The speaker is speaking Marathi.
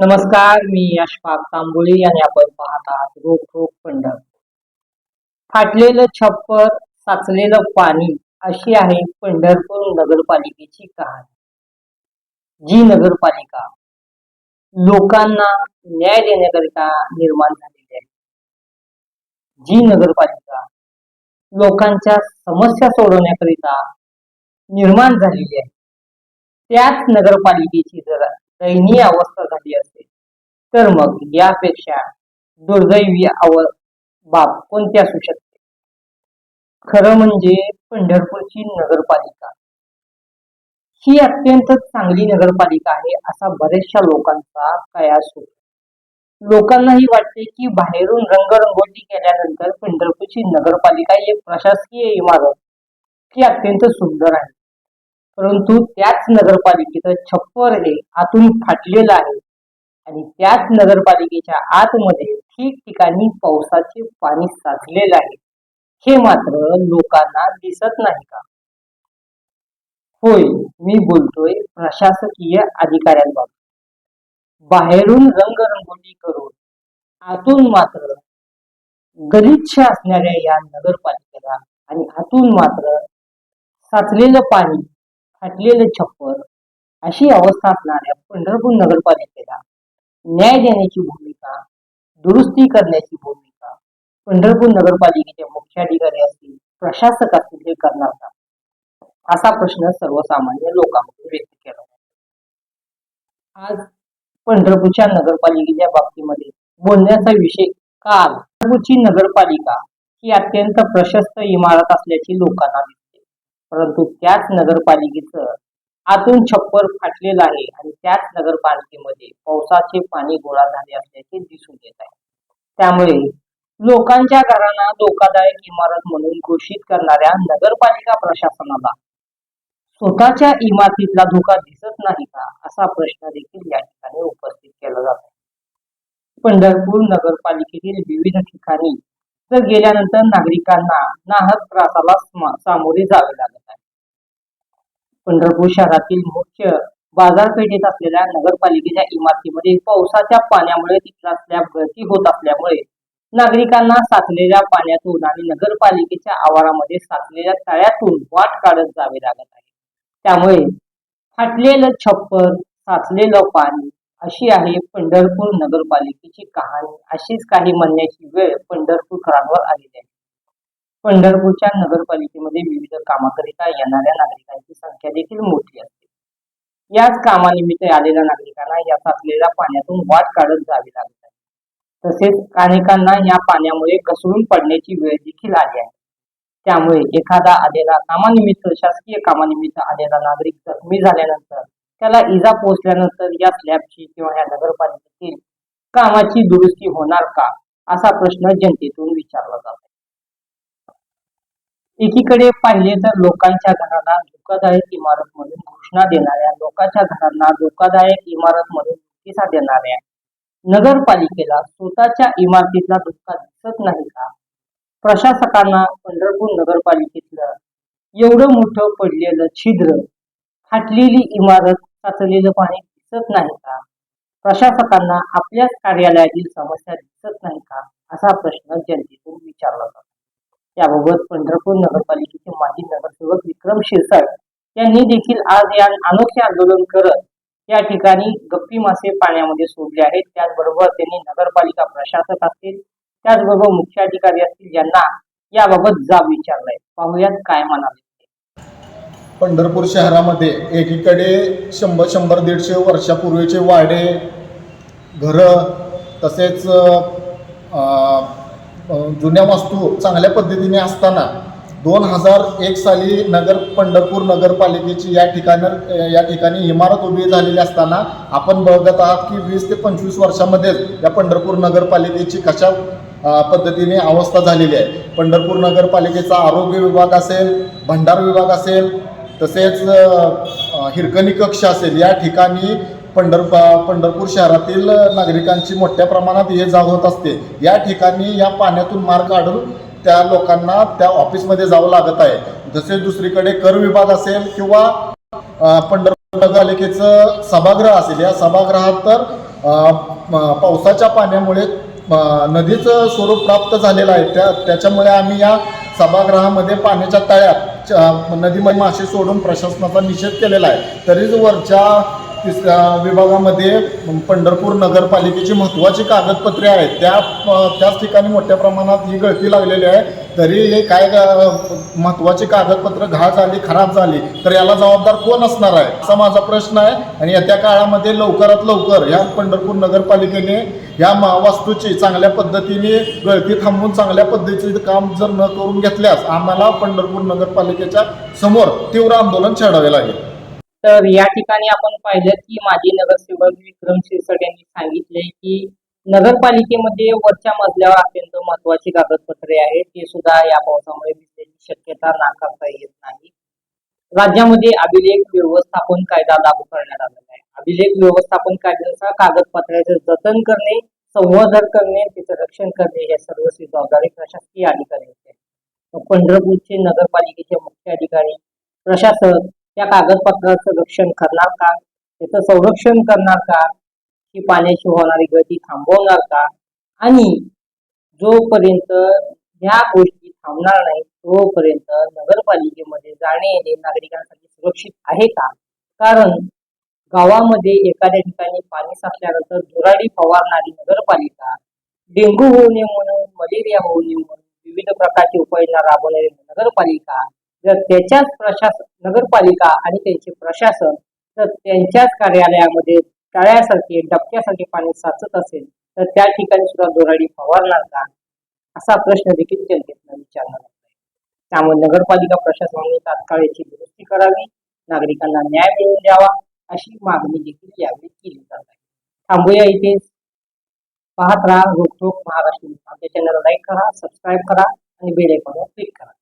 नमस्कार मी यशपाक तांबोळी आणि आपण पाहत आहात रोख रोख पंढर फाटलेलं छप्पर साचलेलं पाणी अशी आहे पंढरपूर नगरपालिकेची कहाणी. जी नगरपालिका लोकांना न्याय देण्याकरिता निर्माण झालेली आहे. जी नगरपालिका लोकांच्या समस्या सोडवण्याकरिता निर्माण झालेली आहे. त्याच नगरपालिकेची जर दयनीय अवस्था झाली असते तर मग यापेक्षा दुर्दैवी अव बाब कोणती असू शकते? खरं म्हणजे पंढरपूरची नगरपालिका. ही अत्यंत चांगली नगरपालिका आहे असा बऱ्याचशा लोकांचा कयास होतो. लोकांनाही वाटते की बाहेरून रंगरंगोटी केल्यानंतर पंढरपूरची नगरपालिका ही एक प्रशासकीय इमारत ही अत्यंत सुंदर आहे. परंतु त्याच नगरपालिकेचं छप्पर हे आतून फाटलेलं आहे. आणि त्याच नगरपालिकेच्या आतमध्ये ठिकठिकाणी पावसाचे पाणी साचलेलं आहे. हे मात्र लोकांना दिसत नाही का? होय मी बोलतोय प्रशासकीय अधिकाऱ्यांबाबत. बाहेरून रंगरंगोटी करून आतून मात्र गलिच्छ असणाऱ्या या नगरपालिकेला आणि आतून मात्र साचलेलं पाणी फाटलेलं छप्पर अशी अवस्था असणाऱ्या पंढरपूर नगरपालिकेला न्याय देण्याची भूमिका दुरुस्ती करण्याची भूमिका पंढरपूर नगरपालिकेचे मुख्याधिकारी असतील प्रशासक असतील हे करणार का असा प्रश्न सर्वसामान्य लोकांमध्ये व्यक्त केला जातो. आज पंढरपूरच्या नगरपालिकेच्या बाबतीमध्ये बोलण्याचा विषय काल पंढरपूरची नगरपालिका ही अत्यंत प्रशस्त इमारत असल्याची लोकांना दिसते परंतु त्याच नगरपालिकेचं आतून छप्पर फाटलेलं आहे आणि त्याच नगरपालिकेमध्ये पावसाचे पाणी गोळा झाले असल्याचे दिसून येत आहे. त्यामुळे लोकांच्या घरांना धोकादायक इमारत म्हणून घोषित करणाऱ्या नगरपालिका प्रशासनाला स्वतःच्या इमारतीतला धोका दिसत नाही का असा प्रश्न देखील या ठिकाणी उपस्थित केला जातो. पंढरपूर नगरपालिकेतील विविध ठिकाणी तर गेल्यानंतर नागरिकांना नाहक त्रासाला सामोरे जावे लागत आहे. पंढरपूर शहरातील मुख्य बाजारपेठेत असलेल्या नगरपालिकेच्या इमारतीमध्ये पावसाच्या पाण्यामुळे तिथला स्लॅब गळती होत असल्यामुळे नागरिकांना साचलेल्या पाण्यातून आणि नगरपालिकेच्या आवारामध्ये साचलेल्या तळ्यातून वाट काढत जावे लागत आहे. त्यामुळे फाटलेलं छप्पर साचलेलं पाणी अशी आहे पंढरपूर नगरपालिकेची कहाणी. अशीच काही म्हणण्याची वेळ पंढरपूरकरांवर आलेली आहे. पंढरपूरच्या नगरपालिकेमध्ये विविध कामाकरिता येणाऱ्या नागरिकांची संख्या देखील मोठी असते. याच कामानिमित्त आलेल्या नागरिकांना या साचलेल्या पाण्यातून वाट काढत जावी लागत आहे. तसेच अनेकांना या पाण्यामुळे घसरून पडण्याची वेळ देखील आली आहे. त्यामुळे एखादा आलेला कामानिमित्त शासकीय कामानिमित्त आलेला नागरिक जखमी झाल्यानंतर त्याला इजा पोहोचल्यानंतर या स्लॅबची किंवा या नगरपालिकेतील कामाची दुरुस्ती होणार का असा प्रश्न जनतेतून विचारला जातो. एकीकडे पाहिले तर लोकांच्या घराला धोकादायक इमारत म्हणून घोषणा देणाऱ्या लोकांच्या घरांना धोकादायक इमारत म्हणून नोटिसा देणाऱ्या. नगरपालिकेला स्वतःच्या इमारतीतला धोका दिसत नाही का? प्रशासकांना पंढरपूर नगरपालिकेतलं एवढं मोठं पडलेलं छिद्र फाटलेली इमारत साचलेलं पाणी दिसत नाही का? प्रशासकांना आपल्याच कार्यालयातील समस्या दिसत नाही का? असा प्रश्न जनतेतून विचारला जातो. याबाबत पंढरपूर नगरपालिकेचे माजी नगरसेवक विक्रम शिरसाट यांनी देखील आज या अनोखे आंदोलन करत या ठिकाणी गप्पी मासे पाण्यामध्ये सोडले आहेत. त्याचबरोबर त्यांनी नगरपालिका प्रशासक असतील त्याचबरोबर मुख्य अधिकारी असतील यांना याबाबत जाब विचारलाय. पाहूयात काय म्हणाले पंढरपूर शहरामध्ये एकीकडे शंभर शंभर दीडशे वर्षापूर्वीचे वाडे घरं तसेच जुन्या वास्तू चांगल्या पद्धतीने असताना दोन हजार एक साली नगर पंढरपूर नगरपालिकेची या ठिकाणी या ठिकाणी इमारत उभी झालेली असताना आपण बघत आहात की वीस ते पंचवीस वर्षामध्येच या पंढरपूर नगरपालिकेची कशा पद्धतीने अवस्था झालेली आहे. पंढरपूर नगरपालिकेचा आरोग्य विभाग असेल भंडार विभाग असेल तसेच हिरकणी कक्ष असेल या ठिकाणी पंढरपा पंढरपूर शहरातील नागरिकांची मोठ्या प्रमाणात ये जा होत असते. या ठिकाणी या पाण्यातून मार काढून त्या लोकांना त्या ऑफिसमध्ये जावं लागत आहे. जसे दुसरीकडे कर विभाग असेल किंवा पंढरपूर नगरपालिकेचं सभागृह असेल. या सभागृहात तर पावसाच्या पाण्यामुळे नदीचं स्वरूप प्राप्त झालेलं आहे. त्या त्याच्यामुळे आम्ही या सभागृहामध्ये पाण्याच्या तळ्यात च- नदीमध्ये मासे सोडून प्रशासनाचा निषेध केलेला आहे. तरीच वरच्या तिसऱ्या विभागामध्ये पंढरपूर नगरपालिकेची महत्त्वाची कागदपत्रे आहेत. त्या त्याच ठिकाणी मोठ्या प्रमाणात ही गळती लागलेली आहे. तरी हे काय महत्त्वाची कागदपत्र घाळ झाली खराब झाली तर याला जबाबदार कोण असणार आहे? असा माझा प्रश्न आहे. आणि येत्या काळामध्ये लवकरात लवकर या पंढरपूर नगरपालिकेने या वास्तूची चांगल्या पद्धतीने गळती थांबवून चांगल्या पद्धतीचे काम जर न करून घेतल्यास आम्हाला पंढरपूर नगरपालिकेच्या समोर तीव्र आंदोलन छेडावे लागेल. तर या ठिकाणी आपण पाहिलं की माजी नगरसेवक विक्रम शिरसट यांनी सांगितले की नगरपालिकेमध्ये वरच्या मजल्यावर अत्यंत महत्वाची कागदपत्रे आहेत. ते सुद्धा या पावसामुळे भिजण्याची शक्यता नाकारता येत नाही. राज्यामध्ये अभिलेख व्यवस्थापन कायदा लागू करण्यात आलेला आहे. अभिलेख व्यवस्थापन कायद्याचा कागदपत्राचे जतन करणे संवर्धन करणे त्याचं रक्षण करणे या सर्व जबाबदारी प्रशासकीय अधिकाऱ्यांची आहे पंढरपूरचे नगरपालिकेचे मुख्य अधिकारी प्रशासक त्या कागदपत्राचं रक्षण करणार का? त्याचं संरक्षण करणार का? ही पाण्याची होणारी गती थांबवणार का? आणि जोपर्यंत ह्या गोष्टी थांबणार नाही तोपर्यंत नगरपालिकेमध्ये जाणे येणे नागरिकांसाठी सुरक्षित आहे का? कारण गावामध्ये एखाद्या ठिकाणी पाणी साचल्यानंतर दुराडी फवारणारी नगरपालिका डेंग्यू होऊ नये म्हणून मलेरिया होऊ नये म्हणून विविध प्रकारची उपाययोजना राबवणारी नगरपालिका जर त्याच्याच प्रशासन नगरपालिका आणि त्यांचे प्रशासन तर त्यांच्याच कार्यालयामध्ये तळ्यासारखे डबक्यासारखे पाणी साचत असेल तर त्या ठिकाणी सुद्धा दोराडी फवारणार का असा प्रश्न देखील जनतेतनं विचारला जात आहे. त्यामुळे नगरपालिका प्रशासनाने तात्काळ याची दुरुस्ती करावी नागरिकांना न्याय मिळवून द्यावा अशी मागणी देखील यावेळी केली जात आहे. थांबूया इथे. पाहत राहा रोखोक महाराष्ट्र चॅनल लाईक करा सबस्क्राईब करा आणि बेल आयकॉनवर क्लिक करा.